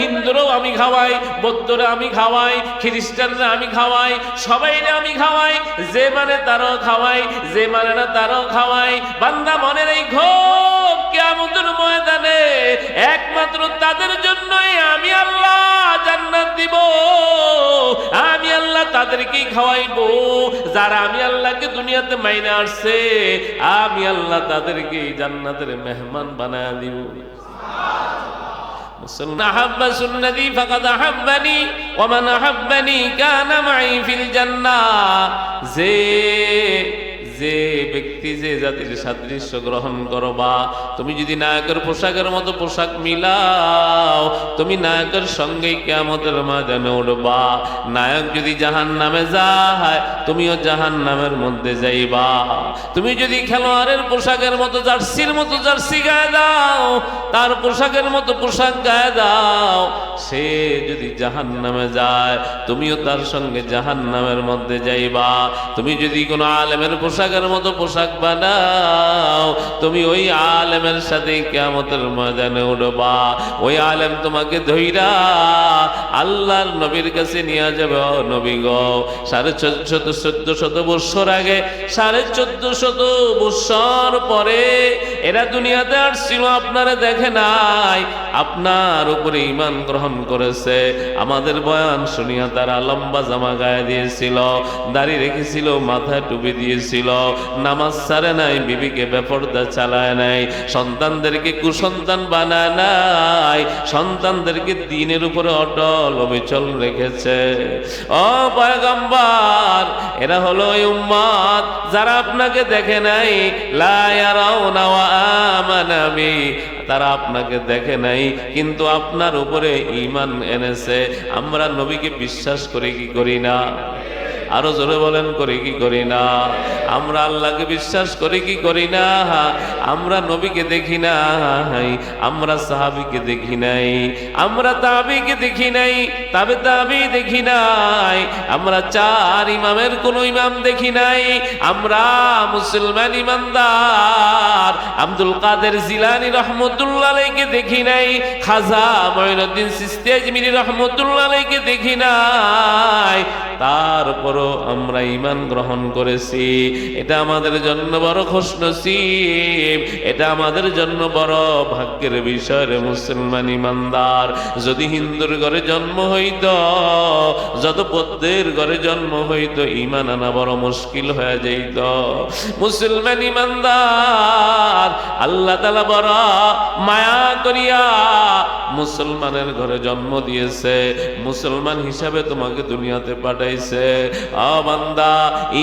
হিন্দুরাও আমি খাওয়াই, বৌদ্ধরা আমি খাওয়াই, খ্রিস্টানরা আমি খাওয়াই সবাই আমি খাওয়াই, যে মানে তারও খাওয়াই, যে মানে না তারও খাওয়াই। বান্দা মনের এই ঘোর কেমন ময়দানে একমাত্র তাদের জন্যই আমি আল্লাহ জান্নাত দিব। আমি আল্লাহ তাদেরকেই খাওয়াইবো। যারা আমি আল্লাহকে দুনিয়াতে মাইনে আসছে আমি আল্লাহ তাদেরকে জান্নাতের মেহমান বানায় দিব। من أحب سنتي فقد أحبني ومن أحبني كان معي في الجنة যে যে ব্যক্তি যে জাতির সাদৃশ্য গ্রহণ করবা, তুমি যদি নায়কের পোশাকের মতো পোশাক মিলাও, তুমি নায়কের সঙ্গে কেমতের মাঝানে উঠবা। নায়ক যদি জাহান নামে যায়, তুমিও জাহান নামের মধ্যে যাইবা। তুমি যদি খেলোয়াড়ের পোশাকের মতো জার্সির মতো জার্সি গায়ে দাও, তার পোশাকের মতো পোশাক গায়ে দাও, সে যদি জাহান নামে যায়, তুমিও তার সঙ্গে জাহান নামের মধ্যে যাইবা। তুমি যদি কোনো আলেমের পোশাকের মতো পোশাক বানাও। তুমি ওই আলেমের সাথে কেমতের ময়দানে উঠবা। ওই আলেম তোমাকে ধইরা আল্লাহর নবীর কাছে নিয়ে যাবে। নবী গো, সাড়ে শত, চোদ্দ শত বৎসর আগে, সাড়ে চোদ্দ শত বৎসর পরে এরা দুনিয়াতে আসছিল, আপনারা দেখে নাই। আপনার উপরে ইমান গ্রহণ করেছে। আমাদের বয়ান শুনিয়া তারা লম্বা জামা গায়ে দিয়েছিল, দাড়ি রেখেছিল, মাথায় টুপি দিয়েছিল। নামাজ ছাড়ে নাই, বিবিকে বেপর্দা চালায় নাই, সন্তানদেরকে কুসন্তান বানায় নাই, সন্তানদেরকে দিনের উপরে অটল অবিচল রেখেছে। ও পয়গম্বর, এরা হলো ওই উম্মত যারা আপনাকে দেখে নাই লায়ারাও নাওয়া আমানাবি তারা আপনাকে দেখে নাই, কিন্তু আপনার উপরে ইমান এনেছে। আমরা নবীকে বিশ্বাস করে কি করি না? আরও জোরে বলেন, করি কি করি না? আমরা আল্লাহকে বিশ্বাস করি, কি করি না? আমরা নবীকে দেখি না আমরা সাহাবিকে দেখি নাই, আমরা তাবিকে দেখি নাই, তবে তাবি দেখি নাই, আমরা চার ইমামের কোন ইমাম দেখি নাই, আমরা মুসলমান ইমানদার, আব্দুল কাদের জিলানি রহমতুল্লাহ আলাইকে দেখি নাই, খাজা মঈনুদ্দিন সিস্তি আজমিরি রহমতুল্লাহ আলাইকে দেখি নাই, তারপরও আমরা ইমান গ্রহণ করেছি। এটা আমাদের জন্য বড় খুশনসিব। এটা আমাদের জন্য বড় ভাগ্যের বিষয় রে মুসলমান ইমানদার। যদি হিন্দুর ঘরে জন্ম হইত, যত পদ্মের ঘরে জন্ম হইত, ইমান আনা বড় মুশকিল হয়ে যাইত। মুসলমান ইমানদার, আল্লাহ তালা বড় মায়া করিয়া মুসলমানের ঘরে জন্ম দিয়েছে। মুসলমান হিসাবে তোমাকে দুনিয়াতে পাঠাইছে। বান্দা,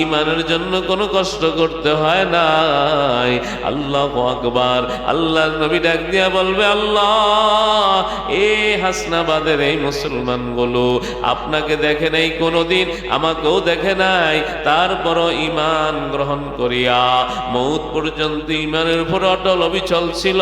ইমানের জন্য কোনো কষ্ট করতে হয় নাই। আল্লাহ আকবার। আল্লাহ নবী ডাক দিয়া বলবে, আল্লাহ, এ হাসনাবাদের এই মুসলমানগুলো আপনাকে দেখে নাই কোনোদিন, আমাকেও দেখে নাই। তারপরও ইমান গ্রহণ করিয়া মৌত পর্যন্ত ইমানের উপর অটল অবিচল ছিল।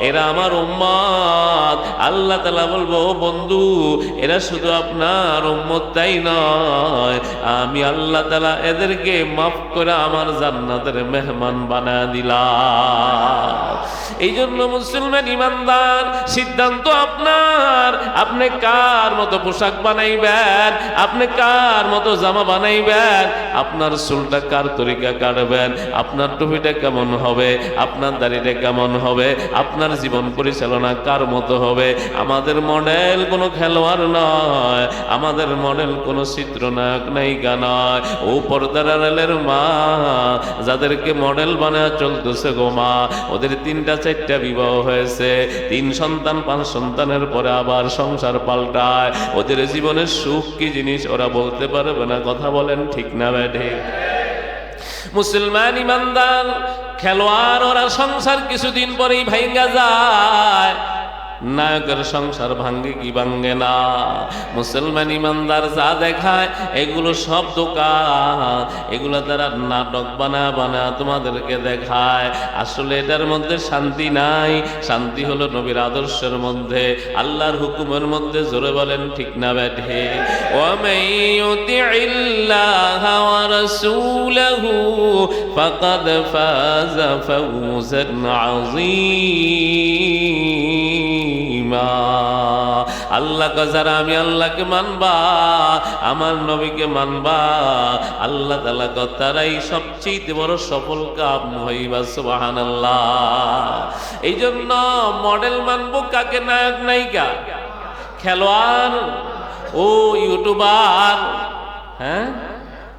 এরা আমার উম্মাদ। আল্লাহ তালা বলব, "ও বন্ধু, এরা শুধু আপনার উম্মত তাই নয়। আমি আল্লাহ তালা এদেরকে মাফ করে আমার জান্নাতের মেহমান বানা দিলাম। এই জন্য মুসলমান ইমানদার, সিদ্ধান্ত আপনার। আপনি কার মতো পোশাক বানাইবেন? আপনি কার মতো জামা বানাইবেন? আপনার চুলটা কার তরিকা কাটবেন? আপনার টুপিটা কেমন হবে? আপনার দাড়িটা কেমন হবে? আপনার জীবন পরিচালনা কার মতো হবে? আমাদের মডেল কোনো খেলোয়াড় নয়। আমাদের মডেল কোনো চিত্রনায়ক, নায়িকা নয়। ও পর্দার মা, যাদেরকে মডেল বানায় চলতেছে গো মা, ওদের তিনটা চারটা বিবাহ হয়েছে। তিন সন্তান, পাঁচ সন্তানের পরে আবার সংসার পাল্টায়। ওদের জীবনের সুখ কি জিনিস ওরা বলতে পারবে না, কথা বলেন ঠিক না ব্যাঠে মুসলমান ইমানদার, খেলোয়াড়, ওরা সংসার কিছুদিন পরেই ভাঙ্গা যায়। নায়কের সংসার ভাঙ্গে কি ভাঙ্গে না মুসলমান ইমানদার যা দেখায় এগুলো সব দোকান এগুলো তারা নাটক বানা বানা তোমাদেরকে দেখায় আসলে এটার মধ্যে শান্তি নাই শান্তি হলো নবীর আদর্শের মধ্যে আল্লাহর হুকুমের মধ্যে জোরে বলেন ঠিক না ব্যাঠে ومن يطع الله ورسوله فقد فاز فوزا عظيما আল্লাহ যারা আমি আল্লাহকে মানবা, আমার নবীকে মানবা, আল্লাহ তালা তারাই সবচেয়ে বড় সফল কাম হইবা সুবাহান আল্লাহ এই জন্য মডেল মানবো কাকে? নায়ক, নায়িকা? খেলোয়াড়? ও ইউটিউবার? হ্যাঁ?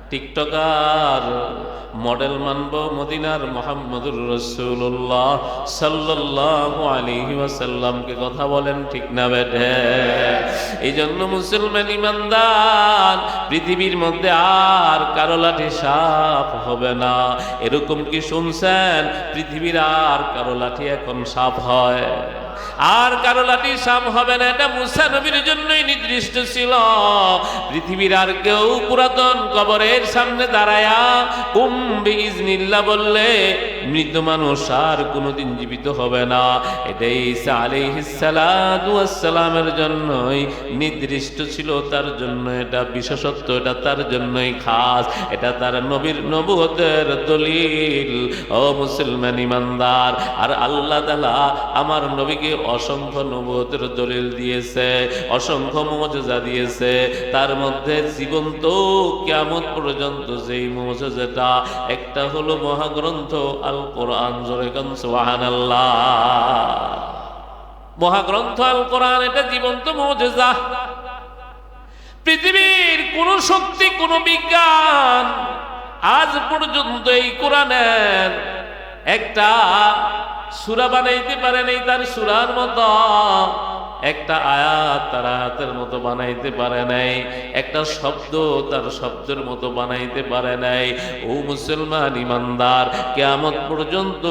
টিকটকার, মডেল মানব মদিনার মোহাম্মদুর রসুল্লাহ সাল্লাহ আলিহি ওয়াসাল্লামকে কথা বলেন ঠিক না বেঠে? এই জন্য মুসলমান ইমানদার, পৃথিবীর মধ্যে আর কারও লাঠি সাপ হবে না। এরকম কি শুনছেন? পৃথিবীর আর কারও লাঠি এখন সাপ হয়? আর কারও লাঠি সাম হবে না, এটা মুসা নবীর জন্যই নির্দিষ্ট ছিল। পৃথিবীর আর কেউ পুরাতন কবরের সামনে দাঁড়ায়া কুম্বি ইজনিল্লা বললে মৃত মানুষ আর কোনোদিন জীবিত হবে না। এটা ঈসা আলাইহিসসালামের জন্যই নির্দিষ্ট ছিল, তার জন্য এটা বিশেষত্ব, এটা তার জন্যই খাস, এটা তার নবীর নবুয়তের দলিল। ও মুসলমান ইমানদার, আর আল্লাহ তালা আমার নবীকে অসংখ্য নবুয়তের দলিল দিয়েছে, অসংখ্য মজা দিয়েছে। তার মধ্যে জীবন্ত কেমন পর্যন্ত যেই মজেটা একটা হলো মহাগ্রন্থ আল কোরআন জোরে কান মহাগ্রন্থ আল কোরআন এটা জীবন্ত মজেজা। পৃথিবীর কোন শক্তি, কোন বিজ্ঞান আজ পর্যন্ত এই কোরআনের একটা সুরা বানাইতে পারে নাই তার সুরার মতো। একটা আয়াত তার আয়াতের মতো বানাইতে পারে নাই, একটা শব্দ তার শব্দের মতো বানাইতে পারে নাই। ও মুসলমান ইমানদার, কেয়ামত পর্যন্ত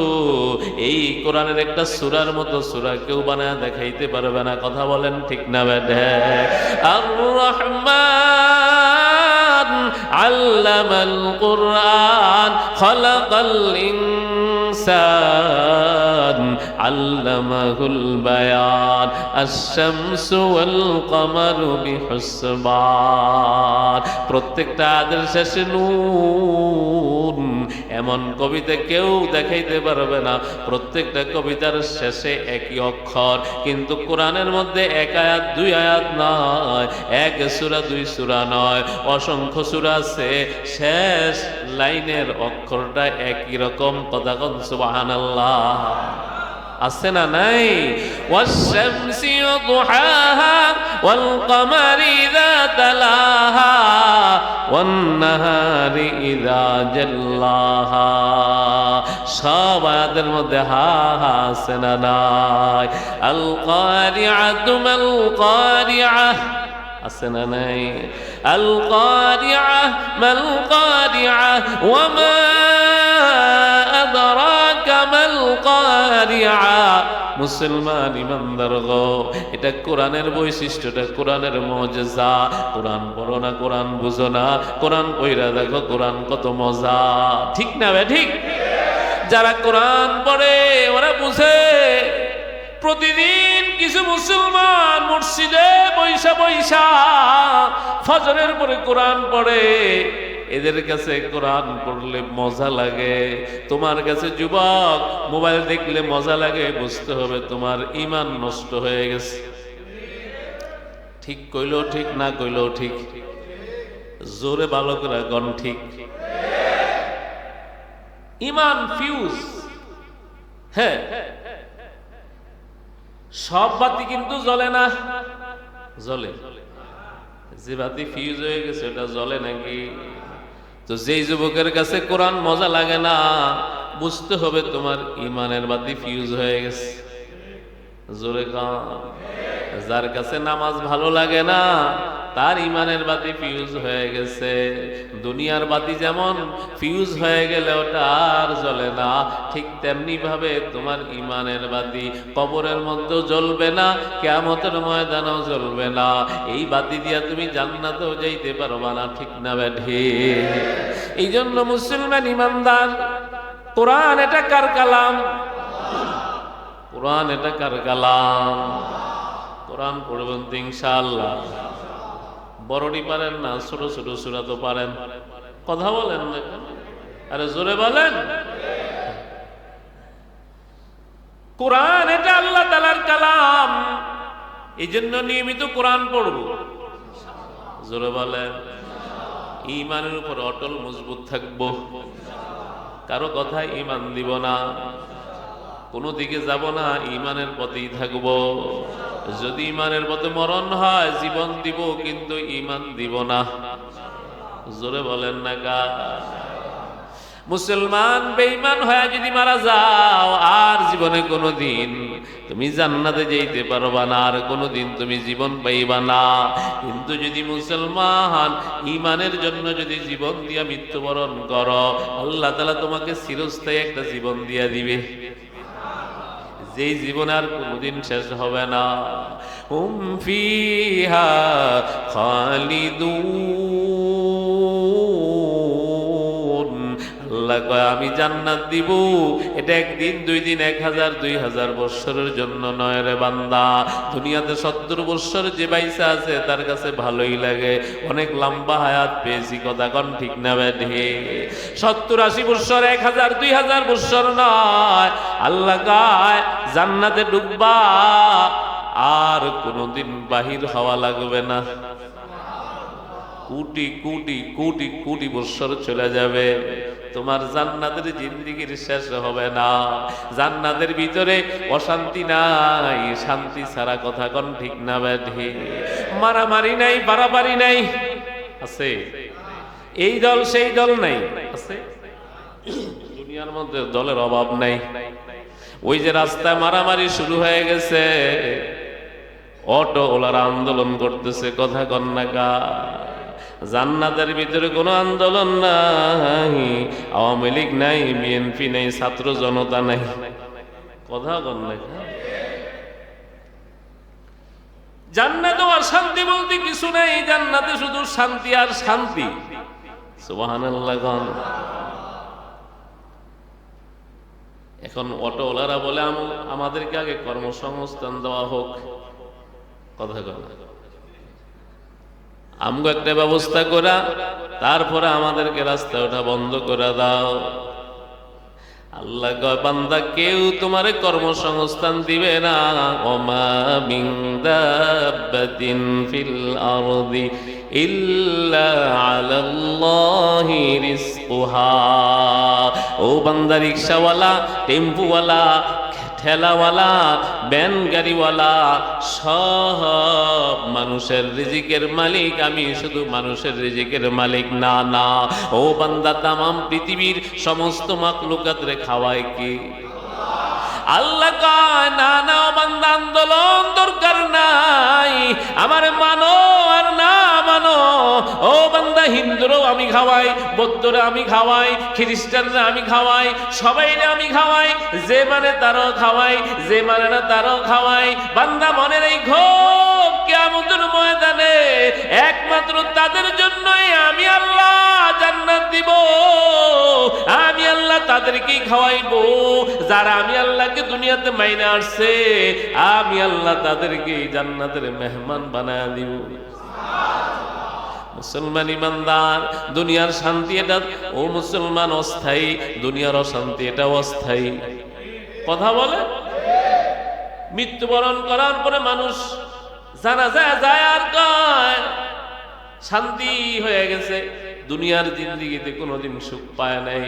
এই কোরআনের একটা সুরার মতো সুরা কেউ বানায় দেখাইতে পারবে না, কথা বলেন ঠিক না রহমান আল্লামাল কোরআন, খলাকাল আল্লামাহুল বায়ান আশ-শামস ওয়াল কমারু বিহুসবান প্রত্যেকটা আদের শেষে নুন এমন কবিতা কেউ দেখাইতে পারবে না। প্রত্যেকটা কবিতার শেষে একই অক্ষর, কিন্তু কোরআনের মধ্যে এক আয়াত, দুই আয়াত নয়। এক সুরা, দুই সুরা নয়। অসংখ্য সুরা আছে। শেষ লাইনের অক্ষরটা একই রকম। কথা কন সুবহানাল্লাহ। আছে না নাই ওয়াশ-শামসি ওয়াদুহাহা ওয়াল কমারি ইযা তালাহা ওয়ান নাহারি ইযা জাল্লাহা সব আয়াতের মধ্যে হা হা আছে না নাই আল কারিআতু মাল কারিআহ আছে না নাই আল কারিআহ মাল কারিআহ ওয়া মা মুসলমান ইমানদার গো। এটা কোরআনের বৈশিষ্ট্য, এটা কোরআনের মজা। পড়ো না না। কত মজা। ঠিক না ঠিক? যারা পড়ে, ওরা বুঝে। প্রতিদিন কিছু মুসলমান মসজিদে বৈশা বৈশা ফজরের পরে কোরআন পড়ে। এদের কাছে কোরআন পড়লে মজা লাগে। তোমার কাছে যুবক, মোবাইল দেখলে মজা লাগে, বুঝতে হবে তোমার ইমান নষ্ট হয়ে গেছে। ঠিক কইলেও ঠিক, না কইলেও ঠিক। জোরে বালকরা গণ ঠিক। ইমান ফিউজ হ্যাঁ। সব বাতি কিন্তু জ্বলে না। জ্বলে। যে বাতি ফিউজ হয়ে গেছে, ওটা জ্বলে নাকি? তো যেই যুবকের কাছে কোরআন মজা লাগে না, বুঝতে হবে তোমার ইমানের বাতি ফিউজ হয়ে গেছে। জোরে যার কাছে নামাজ ভালো লাগে না তার ইমানের বাতি ফিউজ হয়ে গেছে। দুনিয়ার বাতি যেমন ফিউজ হয়ে গেলে ওটা আর জ্বলে না। ঠিক তেমনি ভাবে তোমার ইমানের বাতি কবরের মধ্যেও জ্বলবে না কেমতের ময়দানেও জ্বলবে না। এই বাতি দিয়া তুমি জান্নাতেও যাইতে পারবা না, ঠিক না ব্যাঠে এই জন্য মুসলমান ইমানদার, কোরআন এটা কার কালাম? কোরআন এটা কার কালাম? কোরআন পড়বেন ইনশাআল্লাহ। বড়টি পারেন না, ছোট ছোট সুরা তো পারেন। কথা বলেন? আরে জোরে বলেন। কোরআন, এটা আল্লাহ তালার কালাম। এই জন্য নিয়মিত কোরআন পড়ব। জোরে বলেন। ইমানের উপর অটল মজবুত থাকব। কারও কথায় ইমান দিব না। কোনো দিকে যাব না, ইমানের পথেই থাকব। যদি ইমানের পথে মরণ হয়, জীবন দিব, কিন্তু ইমান দিব না। জোরে বলেন না গা। মুসলমান বেঈমান হয়ে যদি মারা যাও, আর জীবনে কোনো দিন তুমি জান্নাতে যেতে পারবা না, আর কোনো দিন তুমি জীবন পাইবা না। কিন্তু যদি মুসলমান ইমানের জন্য যদি জীবন দিয়া মৃত্যুবরণ করো, আল্লাহ তালা তোমাকে চিরস্থায়ী একটা জীবন দিয়া দিবে। যেই জীবন আর কোনোদিন শেষ হবে না। হুম ফিহা খালিদুন। কয়, আমি জান্নাত দিব। এটা একদিন, দুই দিন, এক হাজার, দুই হাজার বৎসরের জন্য নয় রে বান্দা। দুনিয়াতে সত্তর বৎসর যে বাইসা আছে, তার কাছে ভালোই লাগে। অনেক লম্বা হায়াত পেয়েছি, কথা কন ঠিক না ব্যাধে সত্তর আশি বৎসর, এক হাজার, দুই হাজার বৎসর নয়। আল্লাহ গায় জান্নাতে ডুববা, আর কোনোদিন বাহির হওয়া লাগবে না। কোটি কোটি কোটি কোটি বৎসর চলে যাবে। তোমার জান্নাতের জিন্দিগির শেষ হবে না। জান্নাতের ভিতরে অশান্তি নাই, শান্তি ছাড়া কথা কোন ঠিক না ব্যাধি মারামারি নাই, বাড়াবাড়ি নাই, আছে? এই দল, সেই দল নাই, আছে? দুনিয়ার মধ্যে দলের অভাব নাই। ওই যে রাস্তায় মারামারি শুরু হয়ে গেছে অটো ওলার আন্দোলন করতেছে, কথা কন্যাকা জান্নাতের ভিতরে কোনো আন্দোলন নাই, আওয়ামী লীগ নাই, বিএনপি নাই, ছাত্র জনতা নাই। কথা কন্যাকা জান্নাতে আর শান্তি বলতে কিছু নাই, জান্নাতে শুধু শান্তি আর শান্তি। সুবহানাল্লাহ এখন অটোওয়ালারা বলে আমাদেরকে আগে কর্মসংস্থান দেওয়া হোক। কথা কথা আমগো একটা ব্যবস্থা করা, তারপরে আমাদেরকে রাস্তা ওঠা বন্ধ করে দাও। আল্লাহ বান্দা, কেউ তোমার কর্মসংস্থান দিবে না। ওমা মিন দাব্বাতিন ইল্লা আলাল্লাহি রিজকুহা। ও বান্দা রিকশাওয়ালা টেম্পুওয়ালা ঠেলাওয়ালা, ব্যান গাড়িওয়ালা, সব মানুষের রিজিকের মালিক। আমি শুধু মানুষের রিজিকের মালিক, না না। ও বান্দা তামাম পৃথিবীর সমস্ত মাকলুকাতরে খাওয়ায় কি? আল্লাহ কয়, না না, ও বান্দা, আন্দোলন দরকার নাই। হিন্দুরও আমি খাওয়াই, বৌদ্ধরা আমি খাওয়াই, খ্রিস্টানরা আমি খাওয়াই সবাই আমি খাওয়াই, যে মানে তারও খাওয়াই, যে মানে না তারও খাওয়াই। বান্দা মনের এই ঘোপ কেমন ময়দানে একমাত্র তাদের জন্যই আমি আল্লাহ জান্নাত দিব। আমি আল্লাহ তাদেরকেই খাওয়াইবো। যারা আমি আল্লাহকে দুনিয়াতে মাইনে আসছে আমি আল্লাহ তাদেরকে জান্নাতের মেহমান বানায় দিব। মুসলমান ইমানদার, দুনিয়ার শান্তি এটা, ও মুসলমান অস্থায়ী দুনিয়ার অশান্তি এটা অস্থায়ী। কথা বলে? মৃত্যুবরণ করার পরে মানুষ জানা যায় যায় আর কয়, শান্তি হয়ে গেছে। দুনিয়ার জিন্দিগিতে কোনোদিন সুখ পায় নাই।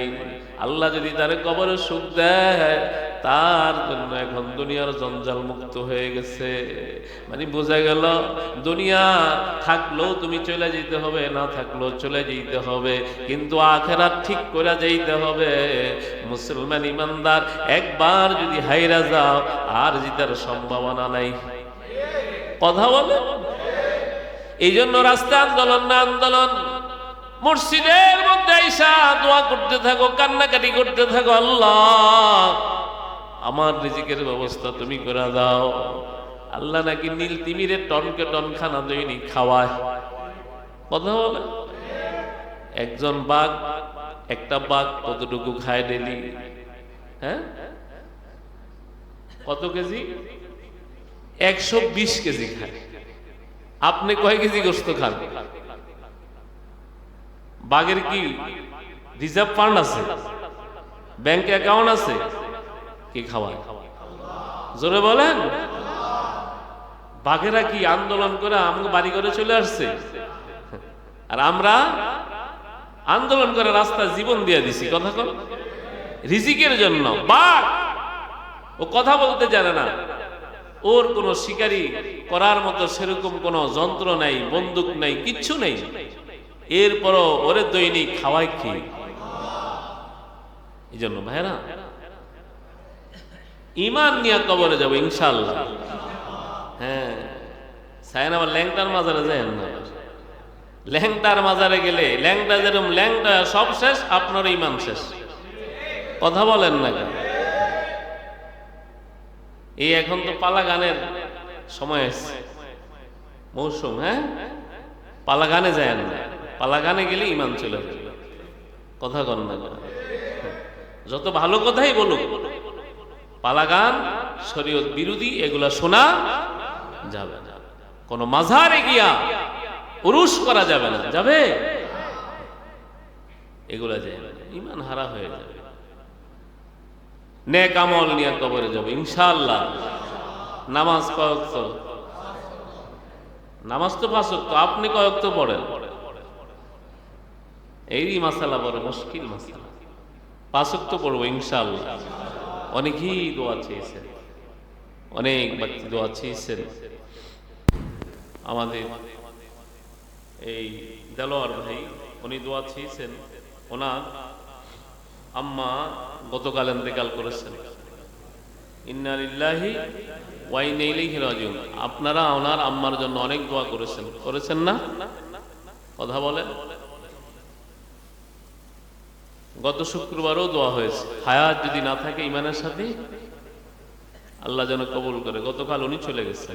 আল্লাহ যদি তার কবরে সুখ দেয় তার জন্য এখন দুনিয়ার জঞ্জাল মুক্ত হয়ে গেছে। মানে বোঝা গেল, দুনিয়া থাকলেও তুমি চলে যেতে হবে, না থাকলেও চলে যেতে হবে। কিন্তু আখেরাত ঠিক করে যেতে হবে। মুসলমান ইমানদার, একবার যদি হাইরা যাও, আর জিতার সম্ভাবনা নাই। কথা বলে? এই জন্য রাস্তা আন্দোলন না আন্দোলন, মসজিদের মধ্যে আইসা দোয়া করতে থাকো, কান্নাকাটি করতে থাকো, আল্লাহ আমার রিজিকের ব্যবস্থা তুমি করে দাও। আল্লাহ নাকি নীল তিমিরের টনকে টন খানা দৈনিক খাওয়ায় একজন বাঘ, একটা বাঘ কতটুকু খায় ডেলি হ্যাঁ? কত কেজি? একশো বিশ কেজি খায়। আপনি কয় কেজি গোস্ত খান? বাঘের কি রিজার্ভ ফান্ড আছে? ব্যাংক অ্যাকাউন্ট আছে? কি খাওয়ায়। জোরে বলেন? বাঘেরা কি আন্দোলন করে আমাকে বাড়ি করে চলে আসছে? আর আমরা আন্দোলন করে রাস্তা জীবন দিয়ে দিছি, কথা কল রিজিকের জন্য। বাঘ! ও কথা বলতে জানে না। ওর কোনো শিকারি করার মতো সেরকম কোনো যন্ত্র নাই, বন্দুক নাই, কিচ্ছু নেই। এরপরও ওরে দৈনিক খাওয়াই কি? এই জন্য ভাইরা ইমান নিয়ে কবরে যাব ইনশাল্লাহ হ্যাঁ। সায়ন আবার ল্যাংটার মাজারে যায় না? ল্যাংটার মাজারে গেলে ল্যাংটা যেরকম, ল্যাংটা সব শেষ, আপনার ইমান শেষ। কথা বলেন না কেন? এই এখন তো পালা গানের সময় মৌসুম হ্যাঁ? পালা গানে যায় না। পালা গানে গেলে ইমান চলে কথা কন না যত ভালো কথাই বলুক পালাগান, শরীয়ত বিরোধী, এগুলা শোনা যাবে না। কোন মাঝারে গিয়া পুরুষ করা যাবে না। যাবে? এগুলা যাবে ইমান হারা হয়ে যাবে। নেক আমল নিয়ে কবরে যাবে, ইনশাআল্লাহ। নামাজ কয়েক তো, নামাজ তো পাঁচ তো আপনি কয়েক তো পড়েন। এই মাসালা বড় মুশকিল মাসালা। পাঁচক তো পড়ব, ইনশাআল্লাহ। অনেকেই দোয়া চেয়েছেন। অনেক ব্যক্তি দোয়া চেয়েছেন। আমাদের এই দেলোয়ার ভাই, উনি দোয়া চেয়েছেন। ওনার আম্মা গতকাল ইন্তেকাল করেছেন। ইন্নালিল্লাহি ওয়াইন ইলাইহি রাজিউন। আপনারা ওনার আম্মার জন্য অনেক দোয়া করেছেন। করেছেন না? কথা বলেন। গত শুক্রবারও দোয়া হয়েছে। হায়াত যদি না থাকে ইমানের সাথে, আল্লাহ যেন কবুল করে। গতকাল উনি চলে গেছে।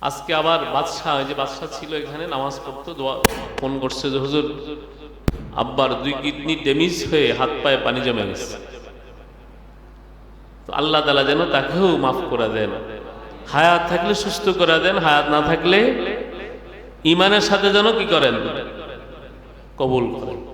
আজকে আবার বাদশাহ যে বাদশাহ ছিল এখানে, নামাজ পড়তো, দোয়া ফোন করছে যে, হুজুর, আব্বার দুই কিডনি ড্যামেজ হয়ে হাত পায়ে পানি জমে গেছে। তো আল্লাহ তালা যেন তাকেও মাফ করে দেন। হায়াত থাকলে সুস্থ করে দেন, হায়াত না থাকলে ইমানের সাথে যেন কি করেন? কবুল করেন।